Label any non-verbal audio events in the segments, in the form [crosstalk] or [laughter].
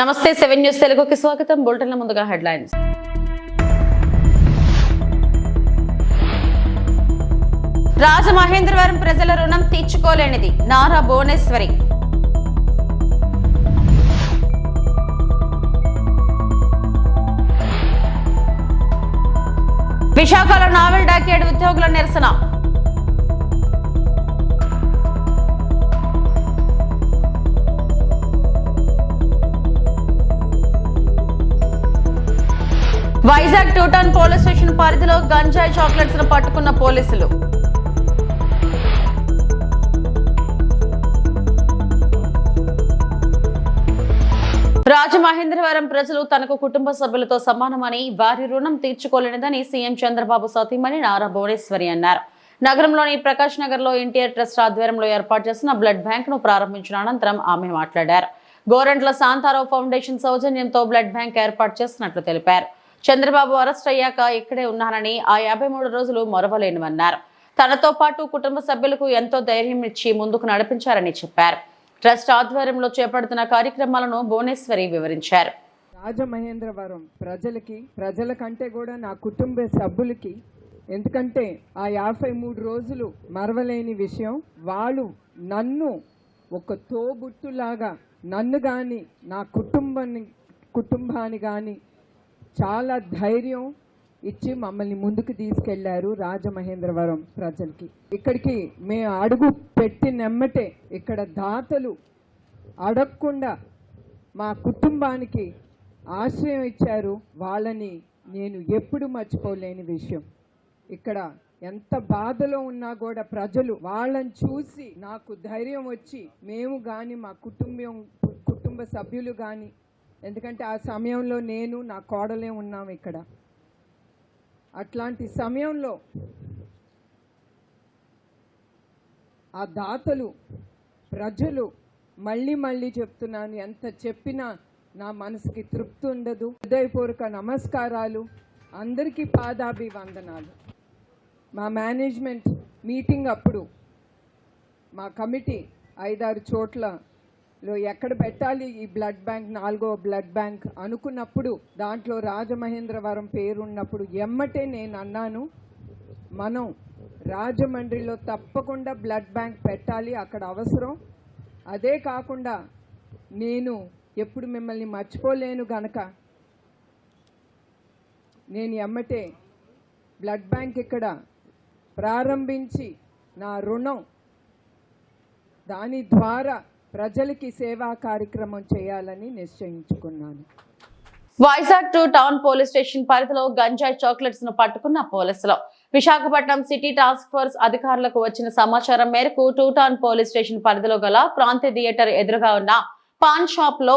నమస్తే seven news తెలుగుకి స్వాగతం. బులెటిన్ల ముందుగా హెడ్లైన్స్. రాజమహేంద్రవరం ప్రజల రుణం తీర్చుకోలేనిది. నారా భువనేశ్వరి. విశాఖలో నావెల్ డాకేడ్ ఉద్యోగుల నిరసన. వైజాగ్ టూటాన్ పోలీస్ స్టేషన్ పరిధిలో గంజాయి చాక్లెట్స్ను పట్టుకున్న పోలీసులు. రాజమహేంద్రవరం ప్రజలు తనకు కుటుంబ సభ్యులతో సమానమని వారి రుణం తీర్చుకోలేనిదని సీఎం చంద్రబాబు సతీమణి నారా భువనేశ్వరి అన్నారు. నగరంలోని ప్రకాష్ నగర్లో ఎన్టీఆర్ ట్రస్ట్ ఆధ్వర్యంలో ఏర్పాటు చేసిన బ్లడ్ బ్యాంక్ను ప్రారంభించిన అనంతరం ఆమె మాట్లాడారు. గోరంట్ల శాంతారావు ఫౌండేషన్ సౌజన్యంతో బ్లడ్ బ్యాంక్ ఏర్పాటు చేస్తున్నట్లు తెలిపారు. చంద్రబాబు అరెస్ట్ అయ్యాక ఇక్కడే ఉన్నానని ఆ యాభై మూడు రోజులు మొరవలేనివన్నారు. తనతో పాటు కుటుంబ సభ్యులకు ఎంతో ధైర్యం ఇచ్చి ముందుకు నడిపించారని చెప్పారు. ట్రస్ట్ ఆధ్వర్యంలో చేపడుతున్న కార్యక్రమాలను భువనేశ్వరి వివరించారు. రాజమహేంద్రవరం ప్రజలకి ప్రజల కంటే కూడా నా కుటుంబ సభ్యులకి ఎందుకంటే ఆ యాభై మూడు రోజులు మరవలేని విషయం వాళ్ళు నన్ను ఒక తోబుట్టులాగా నన్ను కానీ నా కుటుంబాన్ని కుటుంబాన్ని కానీ చాలా ధైర్యం ఇచ్చి మమ్మల్ని ముందుకు తీసుకెళ్ళారు రాజమహేంద్రవరం ప్రజలకి. ఇక్కడికి మేము అడుగు పెట్టి నెమ్మటే ఇక్కడ దాతలు అడగకుండా మా కుటుంబానికి ఆశ్రయం ఇచ్చారు. వాళ్ళని నేను ఎప్పుడు మర్చిపోలేని విషయం. ఇక్కడ ఎంత బాధలో ఉన్నా కూడా ప్రజలు వాళ్ళని చూసి నాకు ధైర్యం వచ్చి మేము కానీ మా కుటుంబం కుటుంబ సభ్యులు కానీ ఎందుకంటే ఆ సమయంలో నేను నా కోడలే ఉన్నాం ఇక్కడ. అట్లాంటి సమయంలో ఆ దాతలు ప్రజలు మళ్ళీ మళ్ళీ చెప్తున్నాను ఎంత చెప్పినా నా మనసుకి తృప్తి ఉండదు. హృదయపూర్వక నమస్కారాలు. అందరికీ పాదాభివందనాలు. మా మేనేజ్మెంట్ మీటింగ్ అప్పుడు మా కమిటీ ఐదారు చోట్ల చోట్లలో ఎక్కడ పెట్టాలి ఈ బ్లడ్ బ్యాంక్ నాలుగో బ్లడ్ బ్యాంక్ అనుకున్నప్పుడు దాంట్లో రాజమహేంద్రవరం పేరున్నప్పుడు ఎమ్మటే నేను అన్నాను మనం రాజమండ్రిలో తప్పకుండా బ్లడ్ బ్యాంక్ పెట్టాలి అక్కడ అవసరం. అదే కాకుండా నేను ఎప్పుడు మిమ్మల్ని మర్చిపోలేను గనక. నేను ఎమ్మటే బ్లడ్ బ్యాంక్ ఇక్కడ ప్రారంభించి నా రుణం దాని ద్వారా ప్రజలకి సేవా కార్యక్రమం చేయాలని నిశ్చయించుకున్నాను. Vizag two town police station పరిధిలో గంజాయి చాక్లెట్స్ను పట్టుకున్న పోలీసులు. విశాఖపట్నం సిటీ టాస్క్ ఫోర్స్ అధికారులకు వచ్చిన సమాచారం మేరకు టూ టౌన్ పోలీస్ స్టేషన్ పరిధిలో గల ప్రాంతీయ థియేటర్ ఎదురుగా ఉన్న పాన్ షాప్లో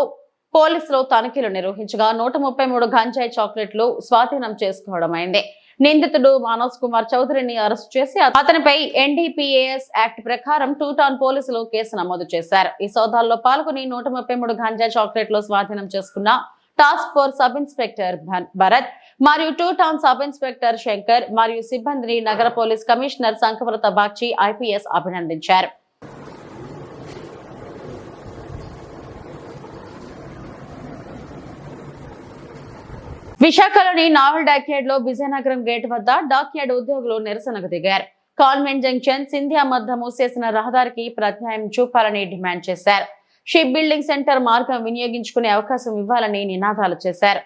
పోలీసులు తనిఖీలు నిర్వహించగా నూట ముప్పై మూడు గంజాయి చాక్లెట్లు స్వాధీనం చేసుకోవడం అయింది. నిందితుడు మనోజ్ కుమార్ చౌదరిని అరెస్ట్ చేసి అతనిపై ఎన్డీపీఏఎస్ యాక్ట్ ప్రకారం టూ టౌన్ పోలీసులు కేసు నమోదు చేశారు. ఈ సోదాల్లో పాల్గొని నూట ముప్పై మూడు చాక్లెట్లు స్వాధీనం చేసుకున్న task force sub inspector Bharat మరియు two town sub inspector Shankar మరియు సిబ్బందిని నగర police commissioner Sankhabrata Bagchi IPS అభినందించారు. విశాఖలోని నావల్ డాక్యార్డ్లో విజయనగరం గేట్ వద్ద డాక్యార్డ్ ఉద్యోగులు నిరసనకు దిగారు. కాన్వెంట్ జంక్షన్ సింధియా మధ్య మూసేసిన రహదారికి ప్రత్యాయం చూపాలని డిమాండ్ చేశారు. షిప్ బిల్డింగ్ సెంటర్ మార్గం వినియోగించుకునే అవకాశం ఇవ్వాలని నినాదాలు చేశారు.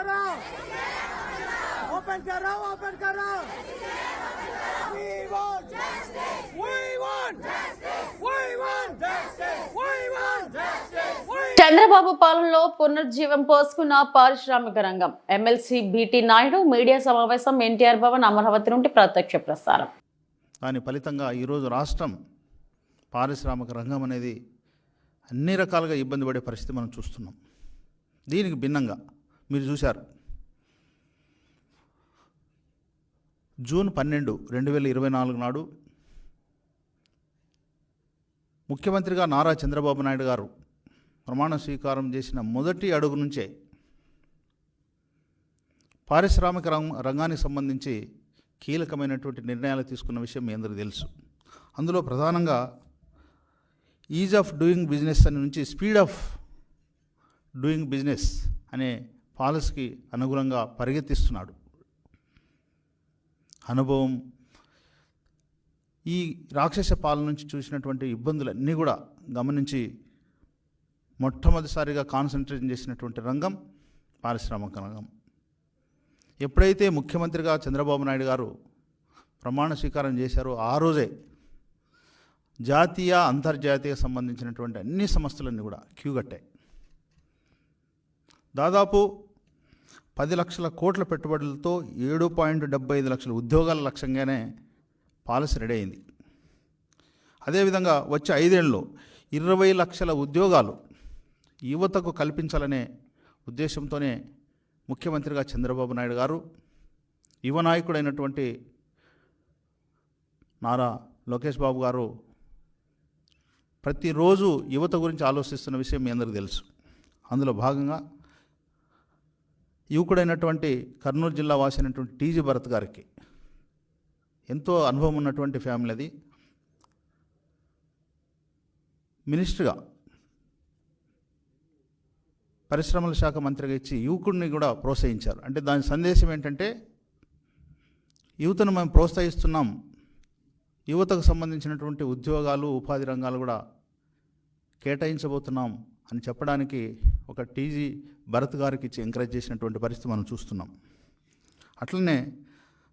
करो ओपन करो ओपन करो We want justice. We want justice. We want justice. We want justice. We Chandrababu పాలనలో పునర్జీవం పోసుకున్న పారిశ్రామిక రంగం ఎమ్మెల్సీ బీటీ నాయుడు మీడియా సమావేశం ఎన్టీఆర్ భవన్ అమరావతి నుండి ప్రత్యక్ష ప్రసారం దాని ఫలితంగా ఈరోజు రాష్ట్రం పారిశ్రామిక రంగం అనేది అన్ని రకాలుగా ఇబ్బంది పడే పరిస్థితి మనం చూస్తున్నాం దీనికి భిన్నంగా మీరు చూశారు. జూన్ పన్నెండు రెండు వేల ఇరవై నాలుగు నాడు ముఖ్యమంత్రిగా నారా చంద్రబాబు నాయుడు గారు ప్రమాణ స్వీకారం చేసిన మొదటి అడుగు నుంచే పారిశ్రామిక రంగ రంగానికి సంబంధించి కీలకమైనటువంటి నిర్ణయాలు తీసుకున్న విషయం మీ అందరికీ తెలుసు. అందులో ప్రధానంగా ఈజ్ ఆఫ్ డూయింగ్ బిజినెస్ అని నుంచి స్పీడ్ ఆఫ్ డూయింగ్ బిజినెస్ అనే పాలసీకి అనుగుణంగా పరిగెత్తిస్తున్నాడు. అనుభవం ఈ రాక్షస పాలన నుంచి చూసినటువంటి ఇబ్బందులన్నీ కూడా గమనించి మొట్టమొదటిసారిగా కాన్సన్ట్రేషన్ చేసినటువంటి రంగం పారిశ్రామిక రంగం. ఎప్పుడైతే ముఖ్యమంత్రిగా చంద్రబాబు నాయుడు గారు ప్రమాణ స్వీకారం చేశారో ఆ రోజే జాతీయ అంతర్జాతీయ సంబంధించినటువంటి అన్ని సంస్థలన్నీ కూడా క్యూ కట్టాయి. దాదాపు పది లక్షల కోట్ల పెట్టుబడులతో ఏడు పాయింట్ డెబ్బై ఐదు లక్షల ఉద్యోగాల లక్ష్యంగానే పాలసీ రెడీ అయింది. అదేవిధంగా వచ్చే ఐదేళ్ళలో ఇరవై లక్షల ఉద్యోగాలు యువతకు కల్పించాలనే ఉద్దేశంతోనే ముఖ్యమంత్రిగా చంద్రబాబు నాయుడు గారు యువ నాయకుడైనటువంటి నారా లోకేష్ బాబు గారు ప్రతిరోజు యువత గురించి ఆలోచిస్తున్న విషయం మీ అందరికీ తెలుసు. అందులో భాగంగా యువకుడైనటువంటి కర్నూలు జిల్లా వాసి అయినటువంటి టీజీ భరత్ గారికి ఎంతో అనుభవం ఉన్నటువంటి ఫ్యామిలీ అది. మినిస్టర్గా పరిశ్రమల శాఖ మంత్రిగా ఇచ్చి యువకుడిని కూడా ప్రోత్సహించారు. అంటే దాని సందేశం ఏంటంటే యువతను మేము ప్రోత్సహిస్తున్నాం. యువతకు సంబంధించినటువంటి ఉద్యోగాలు ఉపాధి రంగాలు కూడా కేటాయించబోతున్నాం. అని చెప్పడానికి ఒక టీజీ భరత్ గారికి ఇచ్చి ఎంకరేజ్ చేసినటువంటి పరిస్థితి మనం చూస్తున్నాం. అట్లనే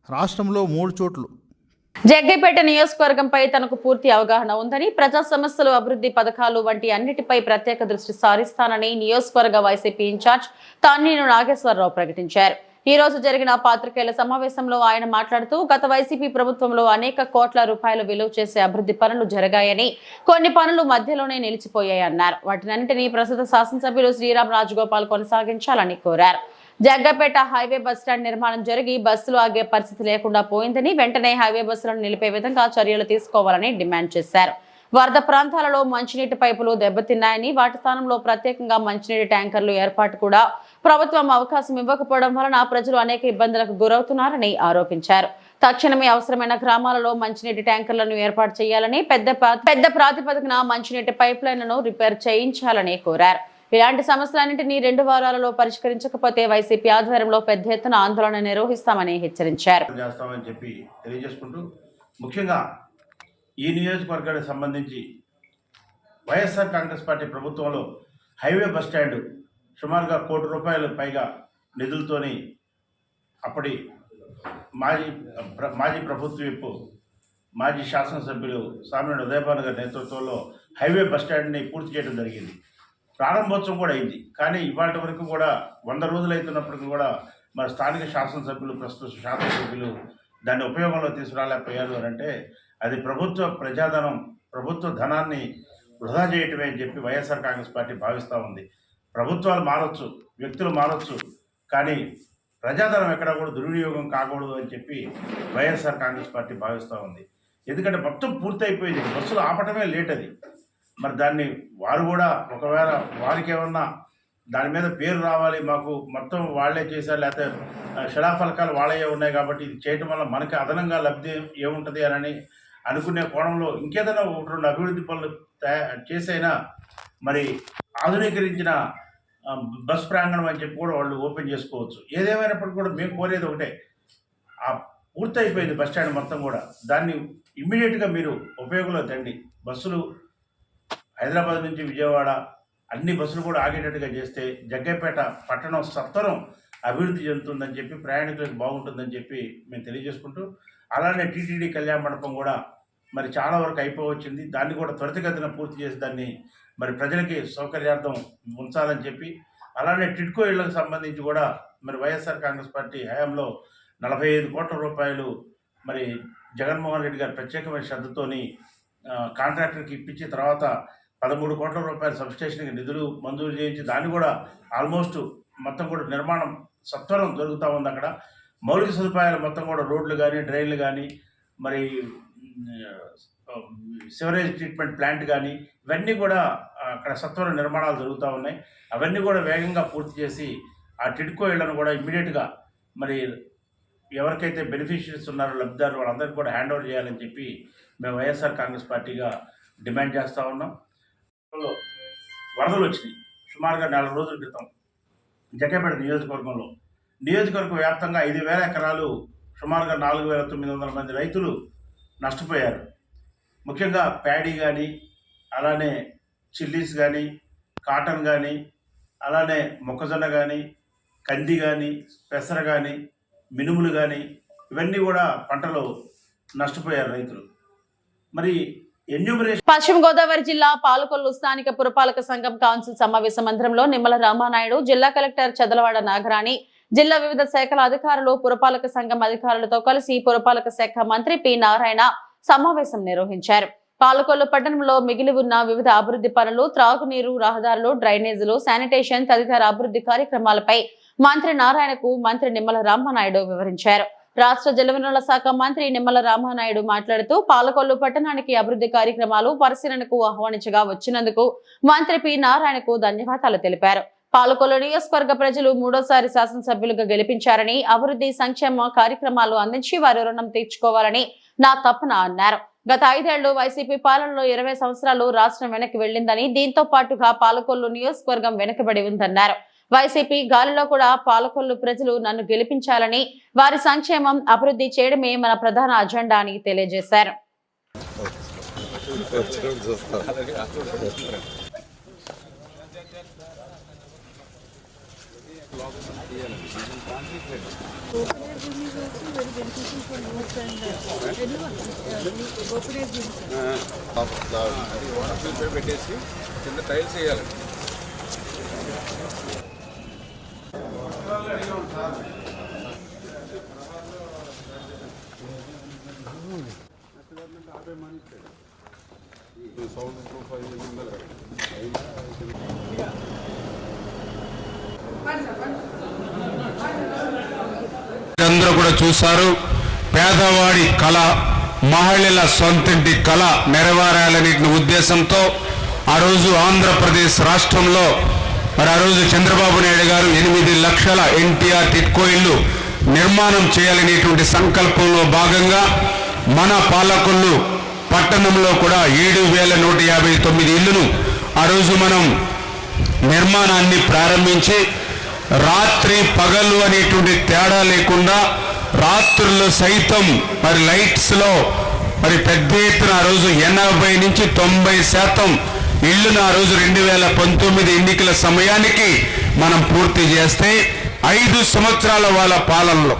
రాష్ట్రంలో మూడు చోట్లు జగ్గైపేట నియోజకవర్గంపై తనకు పూర్తి అవగాహన ఉందని ప్రజా సమస్యలు అభివృద్ధి పథకాలు వంటి అన్నిటిపై ప్రత్యేక దృష్టి సారిస్తానని నియోజకవర్గ వైసీపీ ఇన్ఛార్జ్ తాన్నీను నాగేశ్వరరావు ప్రకటించారు. ఈ రోజు జరిగిన పాత్రికేయుల సమావేశంలో ఆయన మాట్లాడుతూ గత వైసీపీ ప్రభుత్వంలో అనేక కోట్ల రూపాయలు విలువ చేసే అభివృద్ధి పనులు జరిగాయని కొన్ని పనులు మధ్యలోనే నిలిచిపోయాయన్నారు వాటినన్నింటినీ ప్రస్తుత శాసనసభ్యులు శ్రీరామ్ రాజగోపాల్ కొనసాగించాలని కోరారు. జగ్గపేట హైవే బస్ స్టాండ్ నిర్మాణం జరిగి బస్సులు ఆగే పరిస్థితి లేకుండా పోయిందని వెంటనే హైవే బస్సులను నిలిపే విధంగా చర్యలు తీసుకోవాలని డిమాండ్ చేశారు. వరద ప్రాంతాలలో మంచినీటి పైపులు దెబ్బతిన్నాయని వాటి స్థానంలో ప్రత్యేకంగా మంచినీటి ట్యాంకర్లు ఏర్పాటు కూడా ప్రభుత్వం అవకాశం ఇవ్వకపోవడం వలన ప్రజలు అనేక ఇబ్బందులకు గురవుతున్నారని ఆరోపించారు. తక్షణమే అవసరమైన గ్రామాలలో మంచినీటి ట్యాంకర్లను ఏర్పాటు చేయాలని పెద్ద పెద్ద ప్రాతిపదికన మంచినీటి పైప్ లైన్లను రిపేర్ చేయించాలని కోరారు. ఇలాంటి సమస్యలన్నింటినీ రెండు వారాలలో పరిష్కరించకపోతే వైసీపీ ఆధ్వర్యంలో పెద్ద ఎత్తున ఆందోళన నిర్వహిస్తామని హెచ్చరించారు. చేస్తామని చెప్పి తెలియజేసుకుంటూ ముఖ్యంగా ఈ నియోజకవర్గానికి సంబంధించి వైఎస్ఆర్ కాంగ్రెస్ పార్టీ ప్రభుత్వంలో హైవే బస్ స్టాండ్ సుమారుగా కోటి రూపాయలకు పైగా నిధులతోని అప్పటి మాజీ మాజీ ప్రభుత్వ విప్పు మాజీ శాసనసభ్యులు సామ్యుడు ఉదయభాను గారి నేతృత్వంలో హైవే బస్ స్టాండ్ని పూర్తి చేయడం జరిగింది. ప్రారంభోత్సవం కూడా అయింది. కానీ ఇవాళ వరకు కూడా వంద రోజులు అవుతున్నప్పటికీ కూడా మరి స్థానిక శాసనసభ్యులు ప్రస్తుత శాసనసభ్యులు దాన్ని ఉపయోగంలో తీసుకురాలేకపోయారు అని అంటే అది ప్రభుత్వ ప్రజాధనం ప్రభుత్వ ధనాన్ని వృధా చేయటమే అని చెప్పి వైఎస్ఆర్ కాంగ్రెస్ పార్టీ భావిస్తూ ఉంది. ప్రభుత్వాలు మారచ్చు వ్యక్తులు మారచ్చు కానీ ప్రజాధనం ఎక్కడ కూడా దుర్వినియోగం కాకూడదు అని చెప్పి వైఎస్ఆర్ కాంగ్రెస్ పార్టీ భావిస్తూ ఉంది. ఎందుకంటే మొత్తం పూర్తయిపోయింది. బస్సులు ఆపటమే లేట్ అది. మరి దాన్ని వారు కూడా ఒకవేళ వారికి ఏమన్నా దాని మీద పేరు రావాలి మాకు మొత్తం వాళ్ళే చేశారు లేకపోతే శిలాఫలకాలు వాళ్ళే ఉన్నాయి కాబట్టి ఇది చేయటం వల్ల మనకి అదనంగా లబ్ధి ఏముంటుంది అని అనుకునే కోణంలో ఇంకేదైనా ఒకటి రెండు అభివృద్ధి పనులు తయారు చేసైనా మరి ఆధునీకరించిన బస్ ప్రాంగణం అని చెప్పి కూడా వాళ్ళు ఓపెన్ చేసుకోవచ్చు. ఏదేమైనప్పటికీ కూడా మేము కోరేది ఒకటే. ఆ పూర్తయిపోయింది బస్ స్టాండ్ మొత్తం కూడా. దాన్ని ఇమ్మీడియట్గా మీరు ఉపయోగంలో తండి. బస్సులు హైదరాబాద్ నుంచి విజయవాడ అన్ని బస్సులు కూడా ఆగేటట్టుగా చేస్తే జగ్గైపేట పట్టణం సత్వరం అభివృద్ధి చెందుతుందని చెప్పి ప్రయాణికులకు బాగుంటుందని చెప్పి మేము తెలియజేసుకుంటూ అలానే టీటీడీ కళ్యాణ మండపం కూడా మరి చాలా వరకు అయిపోవచ్చింది. దాన్ని కూడా త్వరితగతిన పూర్తి చేసి దాన్ని మరి ప్రజలకి సౌకర్యార్థం ఉంచాలని చెప్పి అలానే టిడ్కో ఇళ్ళకు సంబంధించి కూడా మరి వైఎస్ఆర్ కాంగ్రెస్ పార్టీ హయాంలో నలభై ఐదు కోట్ల రూపాయలు మరి జగన్మోహన్ రెడ్డి గారు ప్రత్యేకమైన శ్రద్ధతోని కాంట్రాక్టర్కి ఇప్పించి తర్వాత పదమూడు కోట్ల రూపాయల సబ్స్టేషన్కి నిధులు మంజూరు చేయించి దాన్ని కూడా ఆల్మోస్ట్ మొత్తం కూడా నిర్మాణం సత్వరం జరుగుతూ ఉంది అక్కడ. మౌలిక సదుపాయాలు మొత్తం కూడా రోడ్లు కానీ డ్రైన్లు కానీ మరి సివరేజ్ ట్రీట్మెంట్ ప్లాంట్ కానీ ఇవన్నీ కూడా అక్కడ సత్వర నిర్మాణాలు జరుగుతూ ఉన్నాయి. అవన్నీ కూడా వేగంగా పూర్తి చేసి ఆ టిడ్కో ఇళ్ళను కూడా ఇమ్మీడియట్గా మరి ఎవరికైతే బెనిఫిషియరీస్ ఉన్నారో లబ్ధిదారు వాళ్ళందరికీ కూడా హ్యాండ్ ఓవర్ చేయాలని చెప్పి మేము వైఎస్ఆర్ కాంగ్రెస్ పార్టీగా డిమాండ్ చేస్తూ ఉన్నాం. వరదలు వచ్చినాయి. సుమారుగా నెల రోజుల క్రితం జకేపేట నియోజకవర్గంలో. నియోజకవర్గ వ్యాప్తంగా ఐదు వేల ఎకరాలు సుమారుగా నాలుగు వేల తొమ్మిది వందల మంది రైతులు నష్టపోయారు. ముఖ్యంగా ప్యాడీ కానీ అలానే చిల్లీస్ కానీ కాటన్ కానీ అలానే మొక్కజొన్న కానీ కంది కానీ పెసర కానీ మినుములు కానీ ఇవన్నీ కూడా పంటలు నష్టపోయారు రైతులు. మరి పశ్చిమ గోదావరి జిల్లా పాలకొల్లు స్థానిక పురపాలక సంఘం కౌన్సిల్ సమావేశ మందిరంలో నిమ్మల రామానాయుడు జిల్లా కలెక్టర్ చదలవాడ నాగరాణి జిల్లా వివిధ శాఖల అధికారులు పురపాలక సంఘం అధికారులతో కలిసి పురపాలక శాఖ మంత్రి పి నారాయణ సమావేశం నిర్వహించారు. పాలకొల్లు పట్టణంలో మిగిలి ఉన్న వివిధ అభివృద్ధి పనులు త్రాగునీరు రహదారులు డ్రైనేజీలు శానిటేషన్ తదితర అభివృద్ధి కార్యక్రమాలపై మంత్రి నారాయణకు మంత్రి నిమ్మల రామానాయుడు వివరించారు. రాష్ట్ర జలవనరుల శాఖ మంత్రి నిమ్మల రామానాయుడు మాట్లాడుతూ పాలకొల్లు పట్టణానికి అభివృద్ధి కార్యక్రమాలు పరిశీలనకు ఆహ్వానించగా వచ్చినందుకు మంత్రి పి నారాయణకు ధన్యవాదాలు తెలిపారు. పాలకొల్లు నియోజకవర్గ ప్రజలు మూడోసారి శాసనసభ్యులుగా గెలిపించారని అభివృద్ధి సంక్షేమ కార్యక్రమాలు అందించి వారి రుణం తీర్చుకోవాలని నా తపన అన్నారు. గత ఐదేళ్ళు వైసీపీ పాలనలో ఇరవై సంవత్సరాలు రాష్ట్రం వెనక్కి వెళ్ళిందని దీంతో పాటుగా పాలకొల్లు నియోజకవర్గం వెనకబడి ఉందన్నారు. వైసీపీ గాలిలో కూడా పాలకొల్లు ప్రజలు నన్ను గెలిపించాలని వారి సంక్షేమం అభివృద్ధి చేయడమే మన ప్రధాన అజెండా అని తెలియజేశారు. [laughs] పెట్టేసి కింద టైల్స్ వేయాలి సౌండ్ ప్రూఫ్ అయ్యి ఉండాలి అందరూ కూడా చూశారు. పేదవాడి కళ మహిళల సొంతింటి కళ నెరవేరాలనే ఉద్దేశంతో ఆ రోజు ఆంధ్రప్రదేశ్ రాష్ట్రంలో మరి ఆ రోజు చంద్రబాబు నాయుడు గారు ఎనిమిది లక్షల ఎన్టీఆర్ టిట్కో ఇల్లు నిర్మాణం చేయాలనేటువంటి సంకల్పంలో భాగంగా మన పాలకులు పట్టణంలో కూడా ఏడు వేల నూట యాభై తొమ్మిది ఇల్లును ఆ రోజు మనం నిర్మాణాన్ని ప్రారంభించి రాత్రి పగలు అనేటువంటి తేడా లేకుండా రాత్రుల్లో సైతం మరి లైట్స్లో మరి పెద్ద ఎత్తున ఆ రోజు ఎనభై నుంచి తొంభై శాతం ఇళ్ళను ఆ రోజు రెండు వేల పంతొమ్మిది ఎన్నికల సమయానికి మనం పూర్తి చేస్తే ఐదు సంవత్సరాల వాళ్ళ పాలనలో.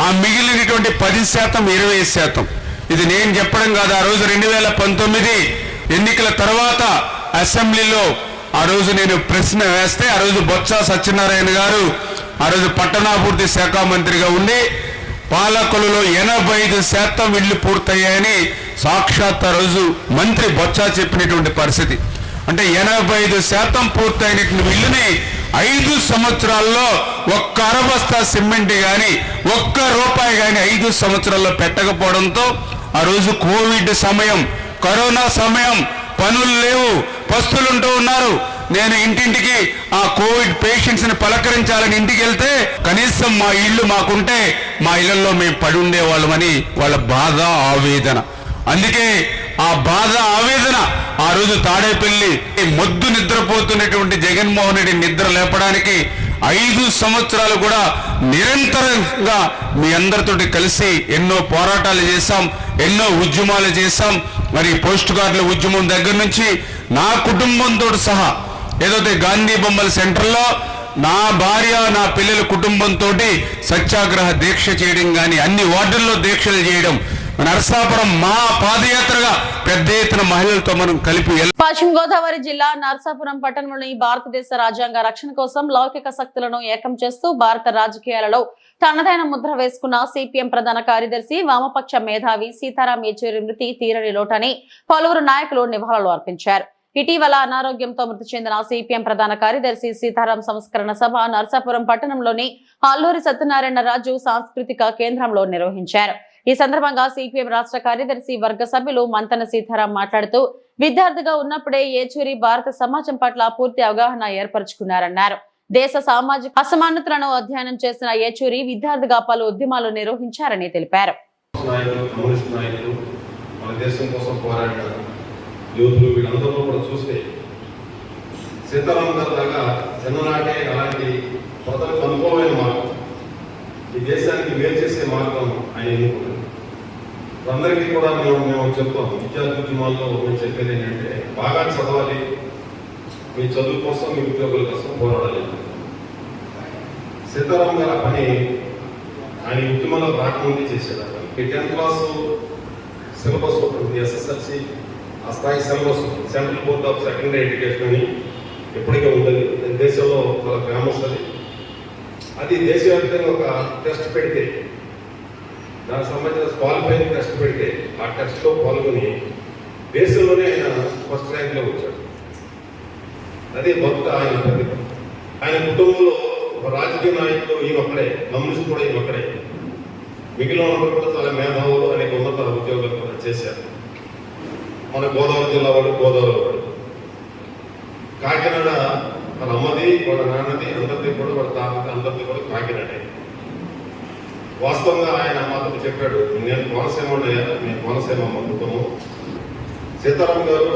ఆ మిగిలినటువంటి పది శాతం ఇరవై శాతం. ఇది నేను చెప్పడం కాదు ఆ రోజు రెండు వేల పంతొమ్మిది ఎన్నికల తర్వాత అసెంబ్లీలో ఆ రోజు నేను ప్రశ్న వేస్తే ఆ రోజు బొత్స సత్యనారాయణ గారు ఆ రోజు పట్టణాభివృద్ధి శాఖ మంత్రిగా ఉండి పాలకులలో ఎనభై ఐదు శాతం ఇళ్ళు పూర్తయ్యాయని సాక్షాత్ ఆ రోజు మంత్రి బొత్స చెప్పినటువంటి పరిస్థితి. అంటే ఎనభై ఐదు శాతం పూర్తయినటువంటి ఇల్లుని ఐదు సంవత్సరాల్లో ఒక్క అరబస్తా సిమెంట్ కానీ ఒక్క రూపాయి కానీ ఐదు సంవత్సరాల్లో పెట్టకపోవడంతో ఆ రోజు కోవిడ్ సమయం కరోనా సమయం పనులు లేవు. పస్తులుంటూ ఉన్నారు. నేను ఇంటింటికి ఆ కోవిడ్ పేషెంట్స్ని పలకరించాలని ఇంటికి వెళ్తే కనీసం మా ఇల్లు మాకుంటే మా ఇళ్ళలో మేము పడి ఉండేవాళ్ళమని వాళ్ళ బాధ ఆవేదన. అందుకే ఆ బాధ ఆవేదన ఆ రోజు తాడేపల్లి మొద్దు నిద్రపోతున్నటువంటి జగన్మోహన్ రెడ్డి నిద్ర లేపడానికి ఐదు సంవత్సరాలు కూడా నిరంతరంగా మీ అందరితోటి కలిసి ఎన్నో పోరాటాలు చేశాం ఎన్నో ఉద్యమాలు చేశాం. మరి పోస్ట్ గార్డుల ఉద్యమం దగ్గర నుంచి నా కుటుంబంతో సహా ఏదైతే గాంధీ బొమ్మల సెంటర్లో నా భార్య నా పిల్లల కుటుంబంతో సత్యాగ్రహ దీక్ష చేయడం కానీ అన్ని వార్డుల్లో దీక్షలు చేయడం నరసాపురం మా పాదయాత్రగా పెద్ద ఎత్తున మహిళలతో మనం కలిపి పశ్చిమ గోదావరి జిల్లా నర్సాపురం పట్టణంలోని భారతదేశ రాజ్యాంగ రక్షణ కోసం లౌకిక శక్తులను ఏకం చేస్తూ భారత రాజకీయాలలో తనదైన ముద్ర వేసుకున్న సిపిఎం ప్రధాన కార్యదర్శి వామపక్ష మేధావి సీతారాం యేచూరి మృతి తీరని లోటని పలువురు నాయకులు నివాళులు అర్పించారు. ఇటీవల అనారోగ్యంతో మృతి చెందిన సిపిఎం ప్రధాన కార్యదర్శి సీతారాం సంస్కరణ సభ నర్సాపురం పట్టణంలోని అల్లూరి సత్యనారాయణ రాజు సాంస్కృతిక కేంద్రంలో నిర్వహించారు. ఈ సందర్భంగా సిపిఎం రాష్ట్ర కార్యదర్శి వర్గ సభ్యులు మంతన సీతారాం మాట్లాడుతూ విద్యార్థిగా ఉన్నప్పుడే ఏచూరి భారత సమాజం పట్ల పూర్తి అవగాహన ఏర్పరచుకున్నారన్నారు. దేశ సామాజిక అసమానతలను అధ్యయనం చేసిన ఏచూరి విద్యార్థిగా పలు ఉద్యమాలు నిర్వహించారని తెలిపారు. ప్రజలకు మార్గం ఈ దేశానికి మేలు చేసే మార్గం ఆయన ఎన్నుకున్నారు. అందరికీ కూడా మేము మేము చెప్తాం. విద్యార్థి ఉద్యమాల్లో మేము చెప్పేది ఏంటంటే బాగా చదవాలి. మీ చదువు కోసం మీ ఉద్యోగుల కోసం పోరాడాలి. సీతారాం గారు ఆ పని ఆయన ఉద్యమంలో రాకముందే చేశాడు ఈ టెన్త్ క్లాస్ సిలబస్ ఉంటుంది ఎస్ఎస్ఎల్సి ఆ స్థాయి syllabus central board of secondary education అని ఎప్పటికే ఉంటుంది దేశంలో చాలా ఫేమస్ అది. అది దేశవ్యాప్తంగా ఒక టెస్ట్ పెడితే దానికి సంబంధించిన క్వాలిఫైయింగ్ టెస్ట్ పెడితే ఆ టెస్ట్లో పాల్గొని దేశంలోనే ఆయన ఫస్ట్ ర్యాంక్లో వచ్చాడు. అదే భక్త ఆయన ప్రతిభ. ఆయన కుటుంబంలో ఒక రాజకీయ నాయకులు ఈ ఒక్కడే కమ్యూనిస్ట్ కూడా ఈ ఒక్కడే. మిగిలిన వాళ్ళు కూడా చాలా మేధావులు అనేక ఉన్నత ఉద్యోగాలు కూడా చేశారు. మన గోదావరి జిల్లా వాడు గోదావరి వాడు. కాకినాడ వాళ్ళ అమ్మది వాళ్ళ నాన్నది అందరిది కూడా వాళ్ళ తాతది అందరిది కూడా కాకినాడే. వాస్తవంగా ఆయన మాతో చెప్పాడు నేను కోనసీమ ఉన్నాయా నేను కోనసీమ అమ్మ సీతారాం గారు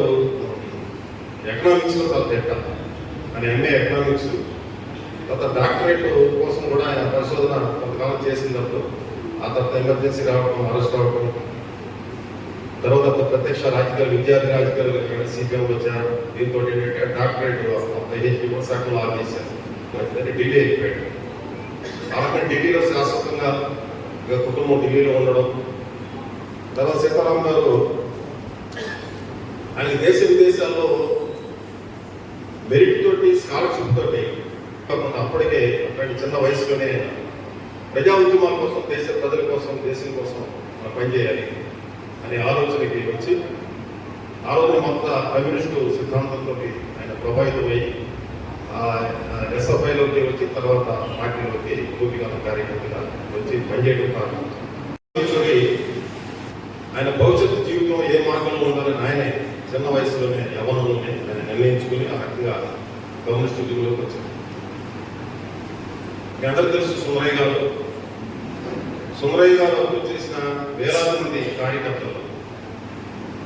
ఎకనామిక్స్లో చాలా తేట. ఆయన ఎంఏ ఎకనామిక్స్ తర్వాత డాక్టరేట్ కోసం కూడా ఆయన పరిశోధన కొంతకాలం చేసినప్పుడు ఆ తర్వాత ఎమర్జెన్సీ రావడం అరెస్ట్ అవ్వడం తర్వాత ప్రత్యక్ష రాజకీయాలు విద్యార్థి రాజకీయాలు సీపీఎం వచ్చారు. దీంతో ఏంటంటే డాక్టరేట్ పిహెచ్డి కూడా సగం ఆపేశారు చేశారు ఢిల్లీ అయిపోయాడు అలాగే ఢిల్లీలో శాశ్వతంగా ఇక కుటుంబం ఢిల్లీలో ఉండడం. తర్వాత సీతారాం గారు ఆయన దేశ విదేశాల్లో మెరిట్ తోటి స్కాలర్షిప్ తోటి కాకుండా అప్పటికే అప్పటి చిన్న వయసులోనే ప్రజా ఉద్యమాల కోసం దేశ ప్రజల కోసం దేశం కోసం మనం పనిచేయాలి అనే ఆలోచనకి వచ్చి ఆ రోజు మొత్తం కమ్యూనిస్టు సిద్ధాంతంతో ఆయన ప్రభావితమై ఎస్ఎఫ్ఐలోకి వచ్చి తర్వాత పార్టీలోకి పూర్తిగా కార్యకర్తగా వచ్చి పనిచేయడం కారణం కూర్చొని ఆయన భవిష్యత్తు జీవితం ఏ మార్గంలో ఉండాలని ఆయనే చిన్న వయసులోనే యవనంలోనే ఆయన నిర్ణయించుకుని ఆ రకంగా గవర్నమెంట్ స్టూడియోలోకి వచ్చారు. మీ అందరికీ తెలుసు సుమరయ్య గారు. సుమరయ్య గారు అభివృద్ధి చేసిన వేలాది మంది కార్యకర్తలు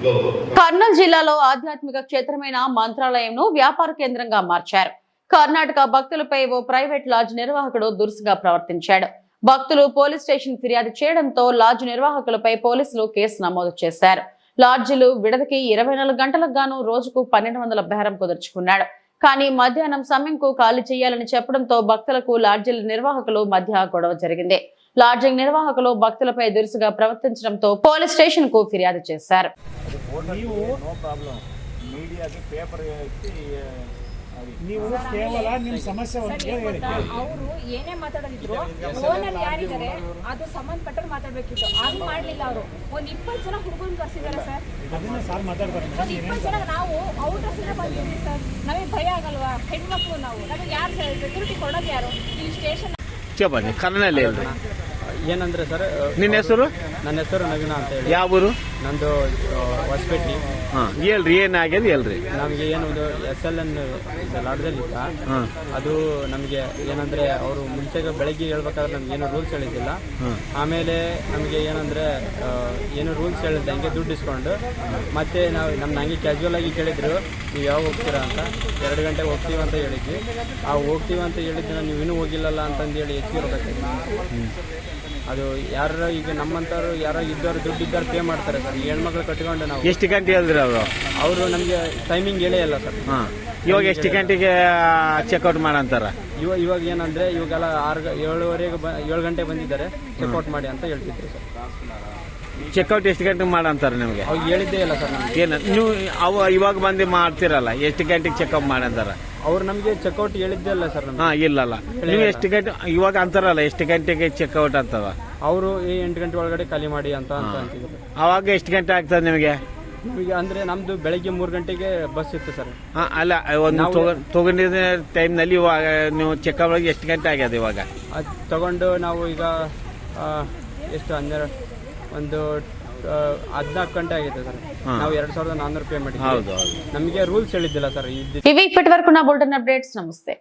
లో కర్నూలు జిల్లాలో ఆధ్యాత్మిక క్షేత్రమైన మంత్రాలయంను వ్యాపార కేంద్రంగా మార్చారు. కర్ణాటక భక్తులపై ఓ ప్రైవేట్ లాడ్జ్ నిర్వాహకుడు దురుసుగా ప్రవర్తించాడు. భక్తులు పోలీస్ స్టేషన్ ఫిర్యాదు చేయడంతో లాడ్జ్ నిర్వాహకులపై పోలీసులు కేసు నమోదు చేశారు. లాడ్జిలు విడదకి ఇరవై నాలుగు గంటలకు గాను రోజుకు పన్నెండు వందల బేరం కుదుర్చుకున్నాడు. కానీ మధ్యాహ్నం సమయంకు ఖాళీ చేయాలని చెప్పడంతో భక్తులకు లాడ్జిల నిర్వాహకులు మధ్య గొడవ జరిగింది. లాడ్జింగ్ నిర్వాహకులు భక్తులపై దురుసుగా ప్రవర్తించడంతో పోలీస్ స్టేషన్కు ఫిర్యాదు చేశారు. ನೀವು ಕೇವಲ ನಿಮ್ಮ ಸಮಸ್ಯೆ ಅವರು ಏನೇ ಮಾತಾಡೋದಿದ್ರು ಫೋನಲ್ಲಿ ಯಾರಿದ್ದಾರೆ ಅದು ಸಂಬಂಧಪಟ್ಟರು ಮಾತಾಡ್ಬೇಕಿತ್ತು. ಅದು ಮಾಡ್ಲಿಲ್ಲ ಅವರು. ಒಂದ್ ಇಪ್ಪತ್ತು ಜನ ಹುಡುಗನ್ ಕರ್ಸಿದಾರೆ ಸರ್. ಅದನ್ನ ಸರ್ ಮಾತಾಡ್ಬಾರ್ದು. ಇಪ್ಪತ್ತು ಜನ ನಾವು ಅವ್ರ ಕರ್ಸಿದ್ರೆ ಬಂದಿದ್ದೀವಿ ಸರ್. ನಮಗೆ ಭಯ ಆಗಲ್ವಾ? ಹೆಣ್ಮಕ್ಳು ನಾವು. ನಮಗೆ ಯಾರು ಸೆಕ್ಯೂರಿಟಿ ಕೊಡೋದು ಯಾರು? ಈ ಸ್ಟೇಷನ್ ಚಪಾತಿ ಕರ್ನಲ್ಲಿ ಹೇಳ್ರಿ. ಏನಂದ್ರೆ ಸರ್ ನಿನ್ನ ಹೆಸರು? ನನ್ನ ಹೆಸರು ನವೀನ ಅಂತ ಹೇಳಿ. ಯಾವ ಊರು ನಂದು ಹೊಸಪೇಟೆ. ಹಾಂ ಹೇಳ್ರಿ ಏನಾಗ್ಯದ ಹೇಳ್ರಿ. ನಮಗೆ ಏನು ಒಂದು ಎಸ್ ಎಲ್ ಎನ್ ಲಾಡ್ಜಲ್ಲಿ ಇತ್ತ ಅದು ನಮಗೆ ಏನಂದ್ರೆ ಅವರು ಮುಂಚೆಗೆ ಬೆಳಗ್ಗೆ ಹೇಳ್ಬೇಕಾದ್ರೆ ನಮ್ಗೆ ಏನು ರೂಲ್ಸ್ ಹೇಳಿದ್ದಿಲ್ಲ. ಆಮೇಲೆ ನಮಗೆ ಏನಂದ್ರೆ ಆ, ಏನು ರೂಲ್ಸ್ ಹೇಳಿದ್ದಂಗೆ ದುಡ್ಡು ಇಸ್ಕೊಂಡು ಮತ್ತೆ ನಾವು ನಮ್ನ ಹಂಗೆ ಕ್ಯಾಶುವಲ್ ಆಗಿ ಕೇಳಿದ್ರು ನೀವು ಯಾವಾಗ ಹೋಗ್ತೀರಾ ಅಂತ? ಎರಡು ಗಂಟೆಗೆ ಹೋಗ್ತೀವಿ ಅಂತ ಹೇಳಿದ್ವಿ. ಆ ಹೋಗ್ತೀವಿ ಅಂತ ಹೇಳಿದ್ರೆ ನೀವು ಇನ್ನೂ ಹೋಗಿಲ್ಲಲ್ಲ ಅಂತಂದೇಳಿ ಹೆಚ್ಚಿಗೆ ಅದು ಯಾರು ಈಗ ನಮ್ಮಂಥವ್ರು ಯಾರೋ ಇದ್ದವ್ರು ದುಡ್ಡು ಇದ್ದವ್ರು ಪೇ ಮಾಡ್ತಾರೆ ಸರ್. ಈ ಹೆಣ್ಮಕ್ಳು ಕಟ್ಕೊಂಡು ನಾವು. ಎಷ್ಟು ಗಂಟೆ ಹೇಳಿದ್ರಿ ಅವರು? ಅವರು ನಮಗೆ ಟೈಮಿಂಗ್ ಹೇಳೇ ಇಲ್ಲ ಸರ್. ಹಾಂ. ಇವಾಗ ಎಷ್ಟು ಗಂಟೆಗೆ ಚೆಕ್ಔಟ್ ಮಾಡಂತಾರ? ಇವಾಗ ಇವಾಗ ಏನಂದ್ರೆ ಇವಾಗೆಲ್ಲ ಆರು ಏಳುವರೆಗೆ ಬ ಏಳು ಗಂಟೆ ಬಂದಿದ್ದಾರೆ. ಚೆಕ್ಔಟ್ ಮಾಡಿ ಅಂತ ಹೇಳ್ತಿದ್ರು ಸರ್. ಚೆಕ್ಔಟ್ ಎಷ್ಟು ಗಂಟೆಗೆ ಮಾಡಂತಾರೆ ನಿಮಗೆ? ಅವ್ರು ಹೇಳಿದ್ದೇ ಇಲ್ಲ ಸರ್ ನಮ್ಗೆ. ಏನು ನೀವು ಅವ ಇವಾಗ ಬಂದು ಮಾಡ್ತಿರಲ್ಲ ಎಷ್ಟು ಗಂಟೆಗೆ ಚೆಕಪ್ ಮಾಡಂತಾರ? ಅವ್ರು ನಮಗೆ ಚೆಕ್ಔಟ್ ಹೇಳಿದ್ದೇ ಇಲ್ಲ ಸರ್ ನಮ್ಗೆ. ಹಾ ಇಲ್ಲಲ್ಲ ನೀವು ಎಷ್ಟು ಗಂಟೆ ಇವಾಗ ಅಂತಾರಲ್ಲ ಎಷ್ಟು ಗಂಟೆಗೆ ಚೆಕ್ಔಟ್ ಅಂತವ? ಅವರು ಈ ಎಂಟು ಗಂಟೆ ಒಳಗಡೆ ಖಾಲಿ ಮಾಡಿ ಅಂತ ಅಂತ ಅಂತಿದ್ರು. ಅವಾಗ ಎಷ್ಟು ಗಂಟೆ ಆಗ್ತದೆ ನಿಮಗೆ? ನಮಗೆ ಅಂದ್ರೆ ನಮ್ದು ಬೆಳಗ್ಗೆ ಮೂರು ಗಂಟೆಗೆ ಬಸ್ ಇತ್ತು ಸರ್. ಹಾಂ ಅಲ್ಲ ಒಂದು ತಗೊಂಡಿದ್ದ ಟೈಮ್ನಲ್ಲಿ ಇವಾಗ ನೀವು ಚೆಕಪ್ ಒಳಗೆ ಎಷ್ಟು ಗಂಟೆ ಆಗ್ಯದ ಇವಾಗ? ಅದು ತಗೊಂಡು ನಾವು ಈಗ ಆ, ಎಷ್ಟು ಹನ್ನೆರಡು ಒಂದು ಹದಿನಾಲ್ಕು ಗಂಟೆ ಆಗಿದೆ ಸರ್ ನಾವು ಎರಡ್ ಸಾವಿರದ ನಾನ್ನೂರು ಪೇ ಹೌದು ಮಾಡಿದ್ವಿ ಹೌದು ನಮಗೆ ರೂಲ್ಸ್ ಹೇಳಿದ್ದಿಲ್ಲ ಸರ್ ಇದ್ದ ఇవి ఇప్పటి వరకు నా బులెటిన్ అప్డేట్స్ నమస్తే